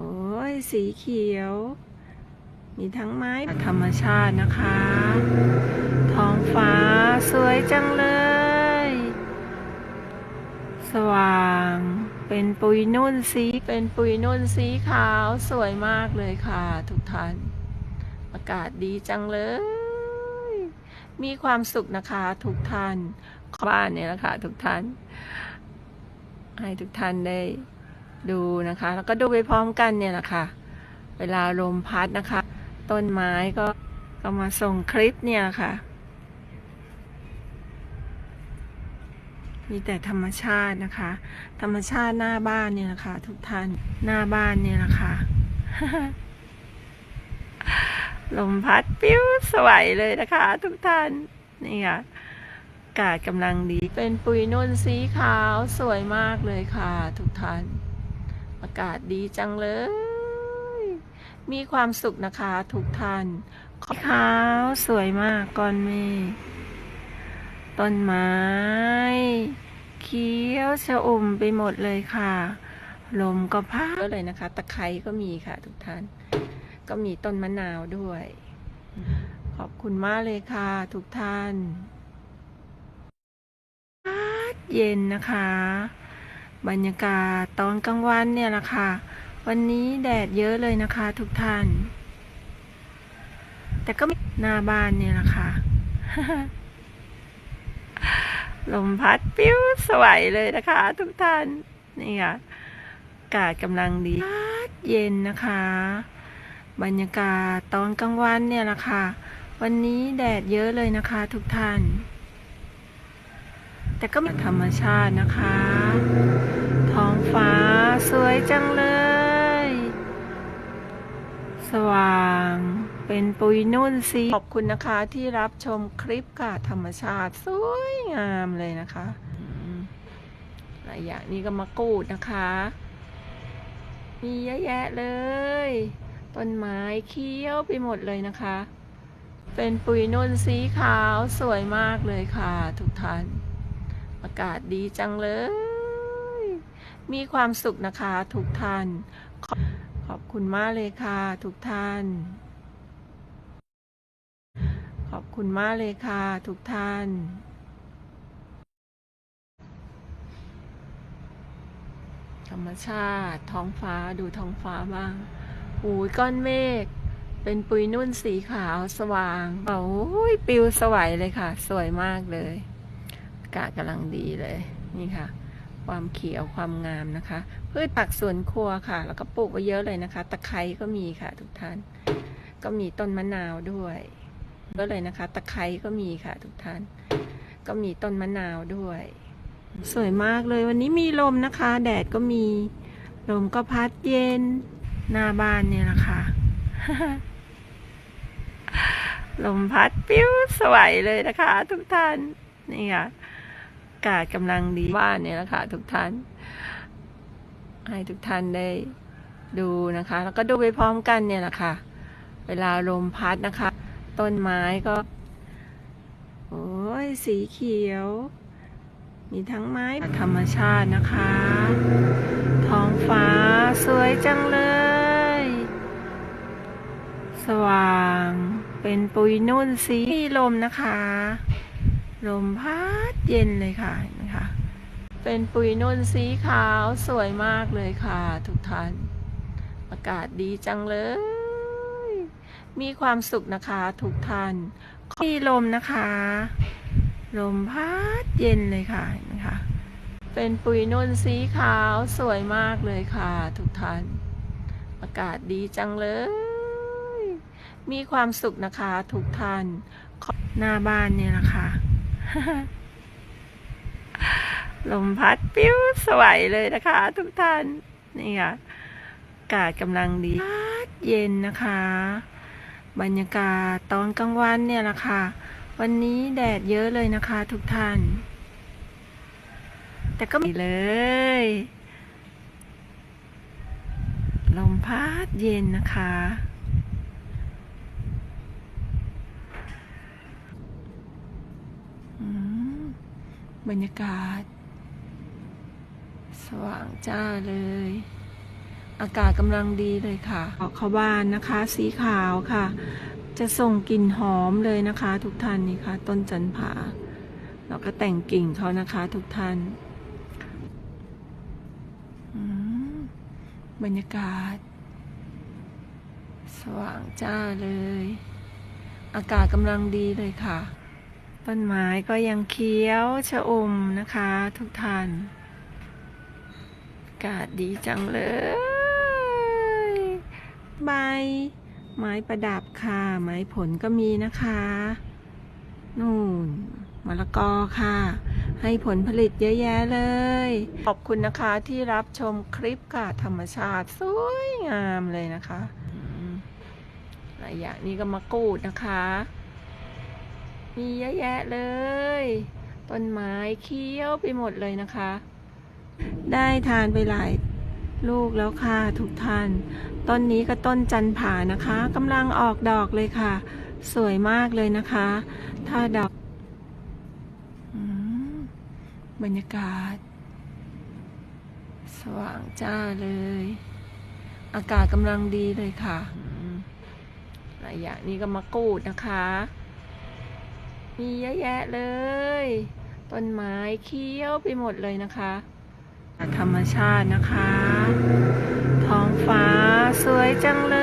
โอ้ยสีเขียว มีทั้งไม้ธรรมชาตินะคะ ท้องฟ้าสวยจังเลย สว่างเป็นปุยนุ่นสีเป็นปุยนุ่นสีขาวสวยมากเลยค่ะ ทุกท่าน อากาศดีจังเลย มีความสุขนะคะ ทุกท่านบ้านเนี่ยแหละคะทุกท่าน ให้ทุกท่านได้ ดูนะคะ แล้วก็ดูไปพร้อมกันเนี่ยแหละค่ะ เวลาลมพัดนะคะ ต้นไม้ก็ก็มาส่งคลิปเนี่ยค่ะ มีแต่ธรรมชาตินะคะ ธรรมชาติหน้าบ้านเนี่ยแหละคะทุกท่านหน้าบ้านเนี่ยแหละคะลมพัดปิ้วสวยเลยนะคะ ทุกท่านนี่ค่ะอากาศกำลังดี เป็นปุยนุ่นสีขาวสวยมากเลยค่ะ ทุกท่าน อากาศดีจังเลย มีความสุขนะคะทุกท่านขาวสวยมากก้อนเมฆต้นไม้ เขียวชะอุ่มไปหมดเลยค่ะ ลมก็พัดเลยนะคะ ตะไคร้ก็มีค่ะทุกท่าน ก็มีต้นมะนาวด้วย ขอบคุณมากเลยค่ะทุกท่านอากาเย็นนะคะ บรรยากาศตอนกลางวันเนี่ยแหละค่ะ วันนี้แดดเยอะเลยนะคะทุกท่าน แต่ก็ม่หน้าบ้านเนี่ยแหละค่ะลมพัดปิ้วสวยเลยนะคะ ทุกท่านนี่ค่ะอากาศกำลังดีเย็นนะคะ บรรยากาศตอนกลางวันเนี่ยแหละค่ะ วันนี้แดดเยอะเลยนะคะ ทุกท่าน แต่ก็มีธรรมชาตินะคะ ท้องฟ้าสวยจังเลย สว่างเป็นปุยนุ่นสี ขอบคุณนะคะที่รับชมคลิปค่ะ ธรรมชาติสวยงามเลยนะคะอืมหลายอย่างนี่ก็มากูดนะคะ มีเยอะแยะเลย ต้นไม้เขียวไปหมดเลยนะคะ เป็นปุยนุ่นสีขาวสวยมากเลยค่ะ ทุกท่าน อากาศดีจังเลย มีความสุขนะคะทุกท่านขอบขอบคุณมากเลยค่ะทุกท่าน ขอบคุณมากเลยค่ะทุกท่านธรรมชาติท้องฟ้าดูท้องฟ้าบ้างหูยก้อนเมฆเป็นปุยนุ่นสีขาวสว่างโอ้ยปิวสวยเลยค่ะ สวยมากเลย กาศกำลังดีเลยนี่ค่ะ ความเขียวความงามนะคะ พืชผักสวนครัวค่ะ แล้วก็ปลูกไว้เยอะเลยนะคะ ตะไคร้ก็มีค่ะทุกท่าน ก็มีต้นมะนาวด้วยเยอะเลยนะคะ ตะไคร้ก็มีค่ะทุกท่าน ก็มีต้นมะนาวด้วย สวยมากเลยวันนี้มีลมนะคะ แดดก็มีลมก็พัดเย็นหน้าบ้านเนี่ยแหละค่ะลมพัดปิ้วสวยเลยนะคะ ทุกท่าน นี่ค่ะ กาศกำลังดีบ้านเนี่ยแหละค่ะทุกท่าน ให้ทุกท่านได้ดูนะคะ แล้วก็ดูไปพร้อมกันเนี่ยแหละค่ะ เวลาลมพัดนะคะ ต้นไม้ก็ โอ้ยสีเขียว มีทั้งไม้ธรรมชาตินะคะ ท้องฟ้าสวยจังเลย สว่างเป็นปุยนุ่นสีลมนะคะ ลมพัดเย็นเลยค่ะเห็นไหมคะเป็นปุยนุ่นสีขาวสวยมากเลยค่ะ ทุกท่าน อากาศดีจังเลย มีความสุขนะคะทุกท่านมีลมนะคะ ลมพัดเย็นเลยค่ะเห็นไหมคะเป็นปุยนุ่นสีขาวสวยมากเลยค่ะ ทุกท่าน อากาศดีจังเลย มีความสุขนะคะ ทุกท่านหน้าบ้านเนี่ยแหละคะ ลมพัดปิ้วสวยเลยนะคะ ทุกท่าน นี่ค่ะอากาศกำลังดีพัดเย็นนะคะ บรรยากาศตอนกลางวันเนี่ยแหละค่ะ วันนี้แดดเยอะเลยนะคะ ทุกท่าน แต่ก็มีเลย ลมพัดเย็นนะคะ อืม บรรยากาศ สว่างจ้าเลย อากาศกำลังดีเลยค่ะออกเข้าบ้านนะคะ สีขาวค่ะ จะส่งกลิ่นหอมเลยนะคะ ทุกท่านนี่ค่ะ ต้นจันผาเราก็แต่งกิ่งเขานะคะ ทุกท่านอืมบรรยากาศ สว่างจ้าเลย อากาศกำลังดีเลยค่ะ ต้นไม้ก็ยังเขียวชะอมนะคะ ทุกท่านอากาศดีจังเลย ใบ ไม้ประดับค่ะ ไม้ผลก็มีนะคะ นู่นมะละกอค่ะ ให้ผลผลิตเยอะแยะเลย ขอบคุณนะคะที่รับชมคลิปค่ะ ธรรมชาติสวยงามเลยนะคะอืมหลายอย่างนี้ก็มะกรูดนะคะ มีเยอะแยะเลย ต้นไม้เขี้ยวไปหมดเลยนะคะ ได้ทานไปหลายลูกแล้วค่ะทุกท่าน ต้นนี้ก็ต้นจันผานะคะกำลังออกดอกเลยค่ะ สวยมากเลยนะคะ ถ้าดอกอบรรยากาศ สว่างจ้าเลย อากาศกำลังดีเลยค่ะอืมหลายอย่างนี้ก็มะกรูดนะคะ มีเยอะแยะเลย ต้นไม้เขียวไปหมดเลยนะคะ ธรรมชาตินะคะ ท้องฟ้าสวยจังเล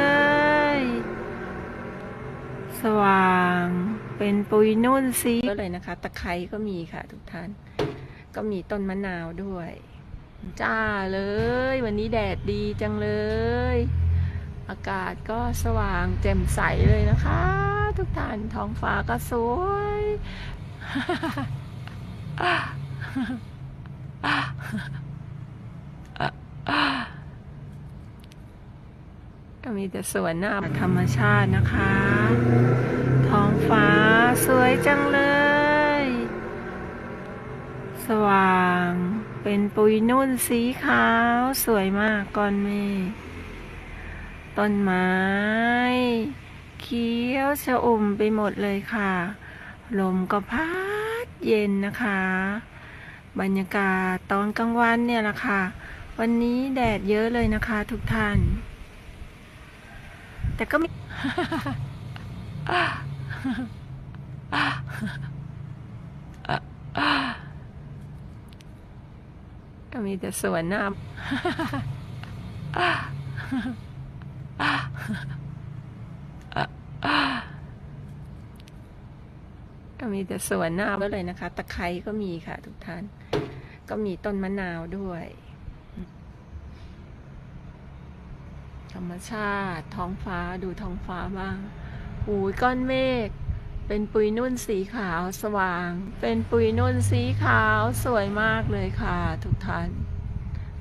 ย สว่างเป็นปุยนุ่นสีก็เลยนะคะ ตะไคร้ก็มีค่ะทุกท่าน ก็มีต้นมะนาวด้วย จ้าเลย วันนี้แดดดีจังเลย อากาศก็สว่างแจ่มใสเลยนะคะ ทุกท่านท้องฟ้าก็สวยก็มีแต่สวนหน้าธรรมชาตินะคะ ท้องฟ้าสวยจังเลย สว่างเป็นปุยนุ่นสีขาวสวยมากก้อนเมฆต้นไม้ เขียวชะอุ่มไปหมดเลยค่ะ ลมก็พัดเย็นนะคะ บรรยากาศตอนกลางวันเนี่ยแหละค่ะ วันนี้แดดเยอะเลยนะคะทุกท่าน แต่ก็มีก็มีแต่สวนน้ำ ก็มีแต่สวนหน้ำก็เลยนะคะ ตะไคร้ก็มีค่ะ ทุกท่าน ก็มีต้นมะนาวด้วย ธรรมชาติ ท้องฟ้าดูท้องฟ้าบ้างหูก้อนเมฆเป็นปุยนุ่นสีขาวสว่าง เป็นปุยนุ่นสีขาวสวยมากเลยค่ะ ทุกท่าน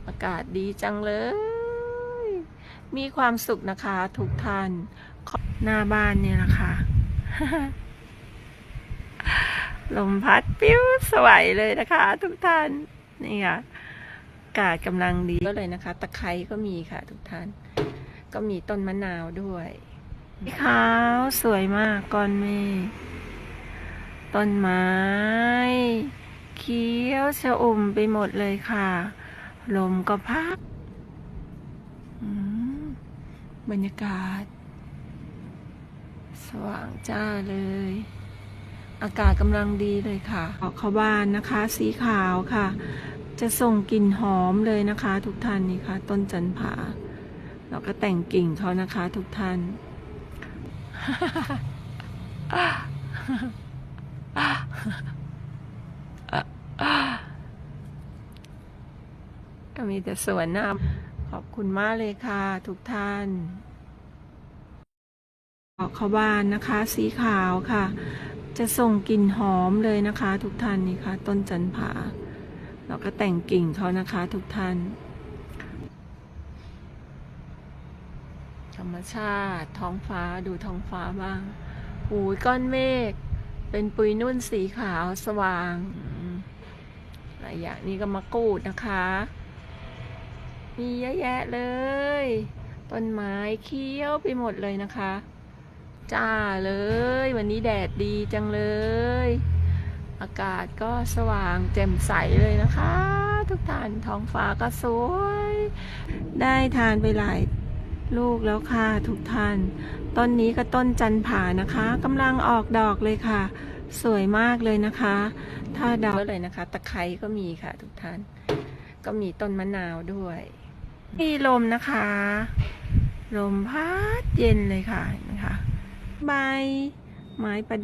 อากาศดีจังเลย มีความสุขนะคะ ทุกท่าน หน้าบ้านเนี่ยนะคะ ลมพัดปิ้วสวยเลยนะคะ ทุกท่านนี่ค่ะอากาศกำลังดีก็เลยนะคะ ตะไคร้ก็มีค่ะ ทุกท่าน ก็มีต้นมะนาวด้วยสีขาวสวยมากก้อนเมฆต้นไม้ เขียวชะอุ่มไปหมดเลยค่ะ ลมก็พัดอืมบรรยากาศ สว่างจ้าเลย อากาศกำลังดีเลยค่ะออกเข้าบ้านนะคะ สีขาวค่ะ จะส่งกลิ่นหอมเลยนะคะ ทุกท่านนี่ค่ะ ต้นจันผาเราก็แต่งกิ่งเขานะคะ ทุกท่าน ก็มีแต่สวนน้ำขอบคุณมากเลยค่ะ ทุกท่านออกเข้าบ้านนะคะ สีขาวค่ะ จะส่งกลิ่นหอมเลยนะคะ ทุกท่านนี่ค่ะ ต้นจันผาเราก็แต่งกิ่งเขานะคะ ทุกท่าน ธรรมชาติท้องฟ้าดูท้องฟ้าบ้างหูก้อนเมฆเป็นปุยนุ่นสีขาวสว่างอืมหลายอย่างนี้ก็มะกรูดนะคะ มีเยอะแยะเลย ต้นไม้เขียวไปหมดเลยนะคะ จ้าเลย วันนี้แดดดีจังเลย อากาศก็สว่างแจ่มใสเลยนะคะ ทุกท่านท้องฟ้าก็สวย ได้ทานไปหลายลูกแล้วค่ะทุกท่าน ต้นนี้ก็ต้นจันผานะคะกำลังออกดอกเลยค่ะ สวยมากเลยนะคะ ถ้าดอกเลยนะคะ ตะไคร้ก็มีค่ะทุกท่าน ก็มีต้นมะนาวด้วย มีลมนะคะ ลมพัดเย็นเลยค่ะ ไหมคะใบไม้ประดับ